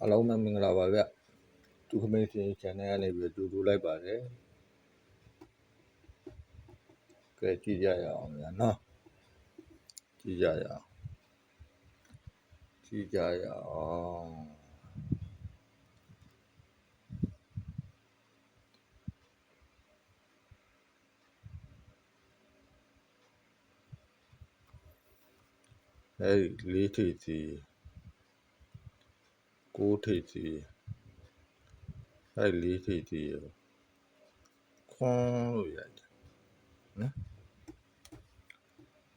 အားလုံးပဲမင်္ဂလာပါဗျသူခမင်းစင် channel ကနေပြီးတူတူလိုက်ပါတယ်ကဲကြည့်ကြရအောင်ဗျာနော်ကြည့်ကြရအောင်ကြည့်ကြရအောင်အဲဒီလေးထိပ်စီ ကိုးထိပ်စီအဲဒီလေးထိပ်စီကိုခွန်းလို့ရတယ်နော်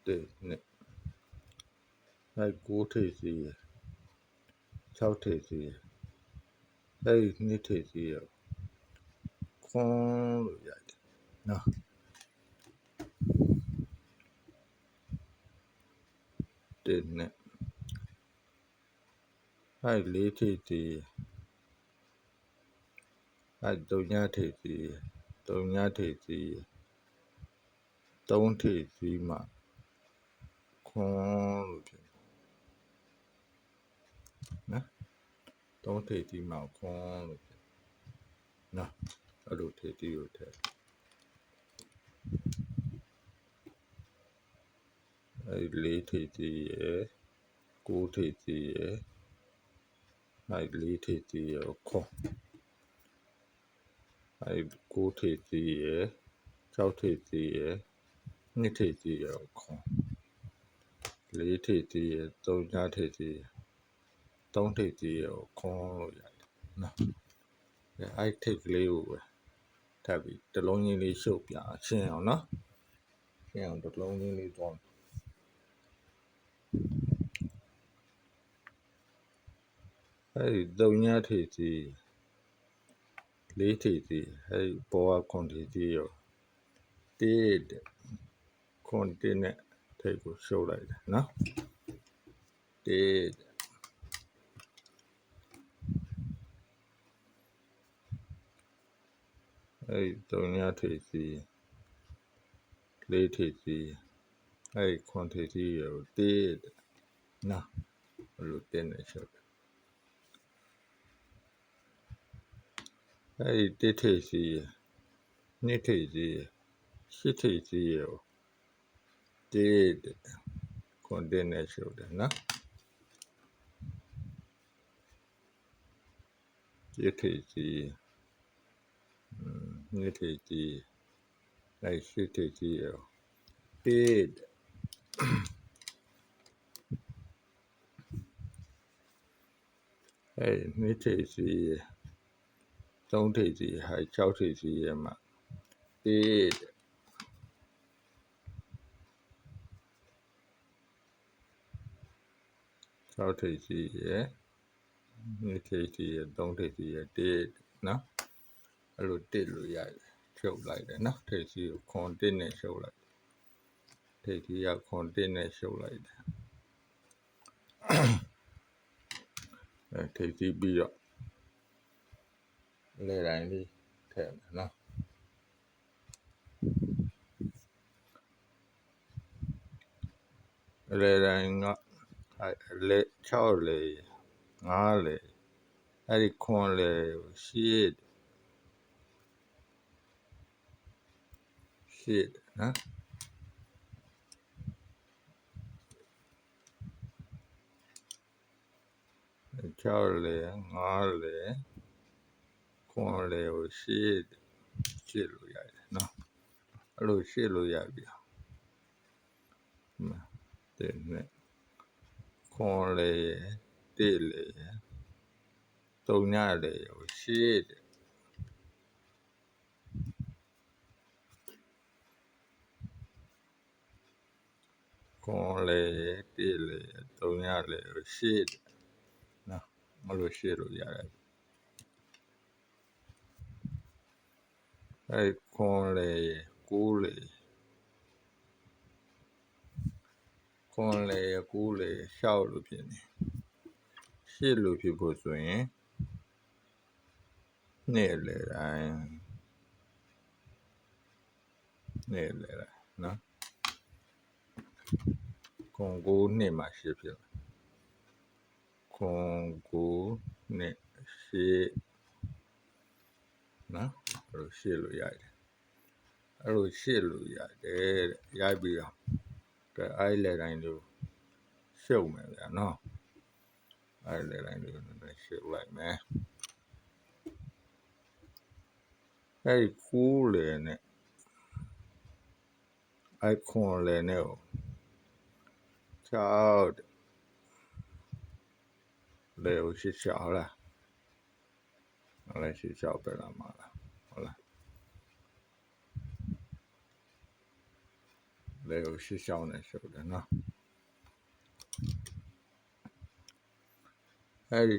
တဲ့နဲ့အဲဒီကိုးထိပ်စီ6ထိပ်စီအဲဒီနှစ်ထိပ်စီကိုခွန်းလို့ရတယ်နော်တဲ့နဲ့ အဲ့လေးထိပ်တီအဲ့ဒုံညာထိပ်တီဒုံညာထိပ်တီသုံးထိပ်တီမှာခွန်းလို့ဖြစ်နော်သုံးထိပ်တီမှာခွန်းလို့ဖြစ်နော်အဲ့လိုထိပ်တီကိုထည့်အဲ့လေးထိပ်တီရယ်ကိုးထိပ်တီရယ် အဲ့လေးထိပ်တီရယ်ခွန်းအဲ့ကိုးထိပ်တီရယ်၆ထိပ်တီရယ်နှစ်ထိပ်တီရယ်ခွန်းလေးထိပ်တီရယ်သုံးညထိပ်တီရယ်သုံးထိပ်တီရယ်ခွန်းလို့ရတယ်နော်အဲ့ထိပ်ကလေးကိုပဲထပ်ပြီးတစ်လုံးချင်းလေးရှုပ်ပြရှင်းအောင်နော်ရှင်းအောင်တစ်လုံးချင်းလေးသွား အဲ့ဒီသုံးညထိပ်တီလေးထိပ်တီအဲ့ဒီဘောကခွန်ထိပ်တီရောတေးတဲ့ခွန်တင်းနဲ့ထိပ်ကိုရှုပ်လိုက်တယ်နော်တေးတဲ့အဲ့ဒီသုံးညထိပ်တီလေးထိပ်တီအဲ့ဒီခွန်ထိပ်တီရောတေးတဲ့နော်ဘယ်လိုတင်းနေရှုပ် အဲ့ဒီတိထိတ်စီးရနိထိတ်စီးရရှစ်ထိတ်စီးရဒီကွန်တင်နဲ့ရှုပ်တယ်နော်တိထိတ်စီးနိထိတ်စီးလိုက်ရှစ်ထိတ်စီးရဒီ哎，你这是。3ထိပ်စီဟာ6ထိပ်စီရဲ့မှာတေး6ထိပ်စီရဲ့2ထိပ်စီရဲ့3ထိပ်စီရဲ့တေးနော်အဲ့လိုတက်လို့ရတယ်ချုပ်လိုက်တယ်နော်ထိပ်စီကိုခွန်တက်နဲ့ချုပ်လိုက်ထိပ်စီကခွန်တက်နဲ့ချုပ်လိုက်တယ်အဲထိပ်စီပြီးတော့ လေတိုင်းလေးထည့်မယ်နော်လေတိုင်းကအဲလေ6လေ5လေအဲ့ဒီခွန်လေရှစ်ရှစ်နော်6လေ5လေ ခွန်လေကိုရှစ်ရှစ်လို့ရတယ်နော်အဲ့လိုရှစ်လို့ရပြီတဲ့နဲ့ခွန်လေတိလေတုံညလေကိုရှစ်ခွန်လေတိလေတုံညလေကိုရှစ်နော်မလို့ရှစ်လို့ရတယ် အဲ့ခွန်လေကိုးလေခွန်လေကိုးလေရှောက်လို့ဖြစ်နေရှစ်လို့ဖြစ်ဖို့ဆိုရင်နေ့လေတိုင်းနေ့လေတိုင်းနော်ခွန်ကိုးနှစ်မှာရှစ်ဖြစ်ခွန်ကိုးနှစ်ရှေ့နော် အဲ့လိုရှေ့လို့ရတယ်အဲ့လိုရှေ့လို့ရတယ်တဲ့ရိုက်ပြီးတော့ကဲအဲ့လေတိုင်းလို့ရှုပ်မယ်ဗျာနော်အဲ့လေတိုင်းလို့နည်းနည်းရှုပ်လိုက်မယ်အဲ့ဒီကူးလေနဲ့အိုက်ခွန်လေနဲ့ကိုချောက်လေကိုရှစ်ချောက်လားအဲ့လေရှစ်ချောက်ပဲလားမလားဟုတ်လား လေကိုရှစ်ချောက်နဲ့ရှုပ်တယ်နော်အဲ့ဒီ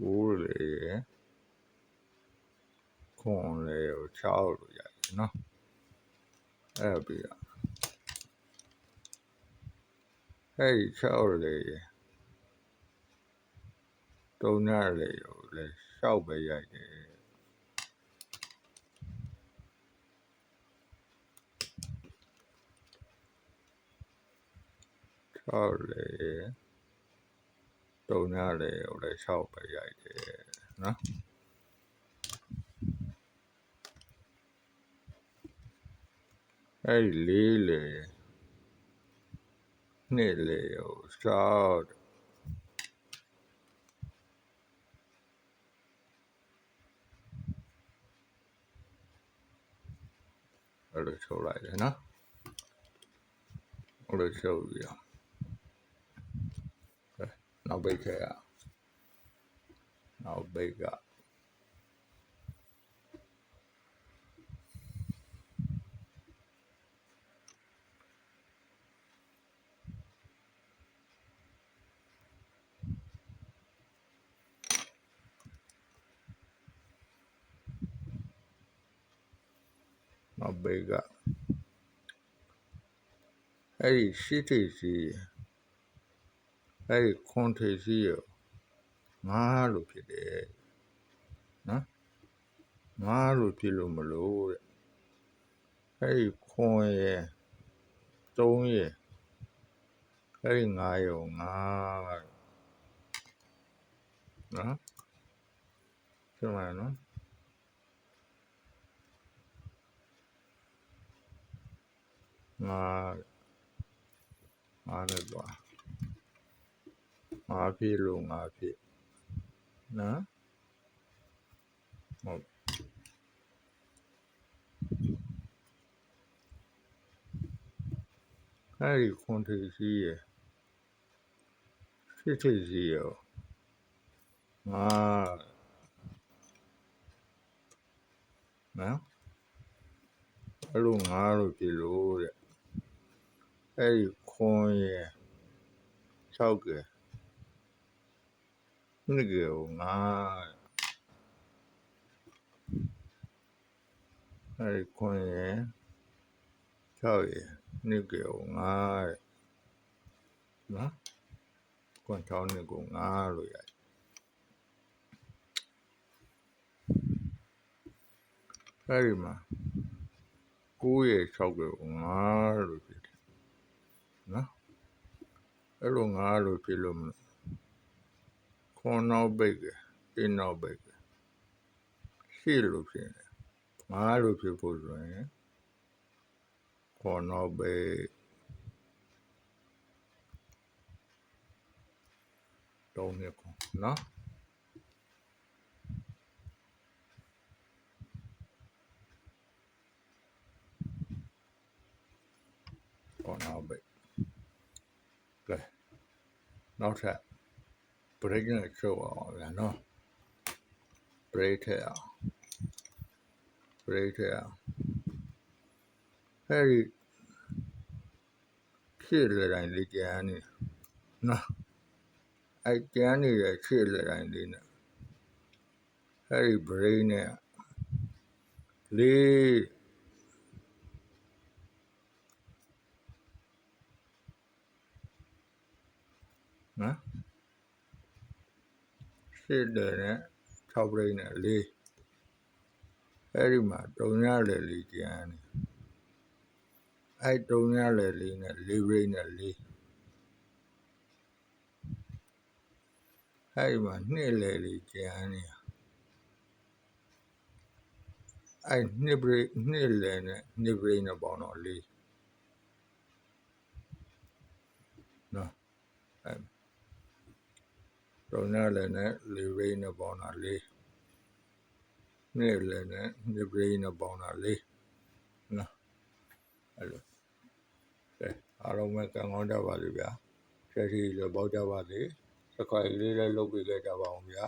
ဘူးလေခွန်လေကိုချောက်လို့ရတယ်နော်အဲ့ပြီးတော့အဲ့ဒီချောက်လေ တုံးရလေကိုလေရှောက်ပဲရိုက်တယ်ချောက်လေတုံးရလေကိုလေရှောက်ပဲရိုက်တယ်နော်အဲ့ဒီလေးလေနှစ်လေကိုရှောက် အဲ့လိုချုပ်လိုက်တယ်နော်အဲ့လိုချုပ်ပြီးတော့ကဲနောက်ပိတ်ခဲ့ရအောင်နောက်ပိတ်က နောက်ပိတ်ကအဲ့ဒီရှိထိပ်စီအဲ့ဒီခွန်ထိပ်စီကိုငါးလို့ဖြစ်တယ်နော်ငါးလို့ဖြစ်လို့မလို့တဲ့အဲ့ဒီခွန်ရဲ့သုံးရဲ့အဲ့ဒီငါးရောငါးနော်ဆိုမှနော် ငါငါလည်းသွားငါဖြစ်လို့ငါဖြစ်နော်ဟုတ်အဲ့ဒီခွန်ထေစီရဲ့ဖြစ်ထေစီရောငါနော်အဲ့လိုငါလို့ဖြစ်လို့တဲ့ အဲ့ဒီခွန်ရဲ့၆ကဲနှစ်ကဲကိုငါအဲ့ဒီခွန်ရဲ့၆ရဲ့နှစ်ကဲကိုငါတဲ့နော်ခွန်၆နှစ်ကိုငါလို့ရတယ်အဲ့ဒီမှာ9ရဲ့6ကို9လို့ဖြစ်တယ် နော်အဲ့လို9လို့ဖြစ်လို့မလို့ခွန်နောက်ပိတ်ကအင်းနောက်ပိတ်ကရှိလို့ဖြစ်တယ်9လို့ဖြစ်ဖို့ဆိုရင်ခွန်နောက်ပိတ်တော့နေခွန်နော်ခွန်နောက်ပိတ်ကဲ နောက်ထပ် break နဲ့ချုပ်အောင်ဗျာနော် break ထည့်အောင် break ထည့်အောင်အဲဒီဖြစ်လေတိုင်းလေးကြမ်းနေနော်အဲကြမ်းနေတဲ့ဖြစ်လေတိုင်းလေးနဲ့အဲဒီ break နဲ့လေး ရှစ်လယ်နဲ့6ပြိနဲ့4အဲ့ဒီမှာတုံရလယ်လေးကျန်တယ်အဲ့တုံရလယ်လေးနဲ့4ပြိနဲ့4အဲ့ဒီမှာနှစ်လယ်လေးကျန်နေအဲ့နှစ်ပြိနှစ်လယ်နဲ့နှစ်ပြိနဲ့ပေါင်းတော့4 တုံးရလေနဲ့လေးဘရိတ်နဲ့ပေါင်းတာလေးနှစ်လေနဲ့နှစ်ဘရိတ်နဲ့ပေါင်းတာလေးနော်အဲ့လိုကဲအားလုံးပဲကံကောင်းကြပါလိမ့်ဗျာချက်စီလည်းပေါက်ကြပါစေစခွိုင်လေးလည်းလုပ်ပေးခဲ့ကြပါအောင်ဗျာ